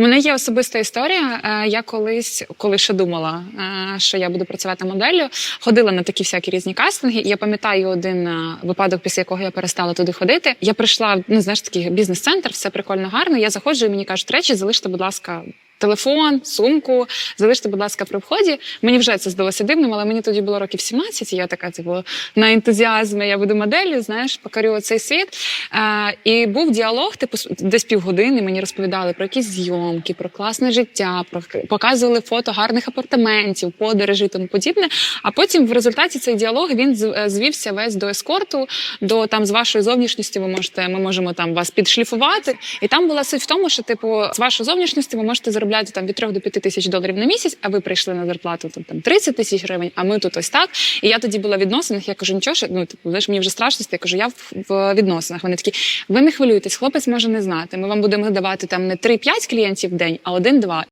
Мене є особиста історія. Е, Я колись, коли ще думала, е, що я буду працювати моделлю, ходила на такі всякі різні кастинги. Я пам'ятаю один е, випадок, після якого я перестала туди ходити. Я прийшла, ну знаєш, такий бізнес-центр, все прикольно гарно. Я заходжу і мені кажуть, речі, залиште, будь ласка. Телефон, сумку, залиште, будь ласка, при вході. Мені вже це здалося дивним, але мені тоді було років 17, і я така, типу, на ентузіазмі я буду моделлю, знаєш, покорю цей світ. Е, і був діалог, типу, десь півгодини мені розповідали про якісь зйомки, про класне життя, про показували фото гарних апартаментів, подорожі і тому подібне. А потім в результаті цей діалог він е, звівся весь до ескорту, до там з вашою зовнішністю ви можете, ми можемо там вас підшліфувати. І там була суть в тому, що типу з вашою зовнішністю ви можете заробляти там від 3 до 5 тисяч доларів на місяць, а ви прийшли на зарплату там, там 30 тисяч гривень, а ми тут ось так. І я тоді була в відносинах. Я кажу, нічого, ну типу, знаєш, мені вже страшно. Я кажу, я в, в відносинах. Вони такі, ви не хвилюйтесь, хлопець може не знати. Ми вам будемо давати там не 3-5 клієнтів в день, а один-два.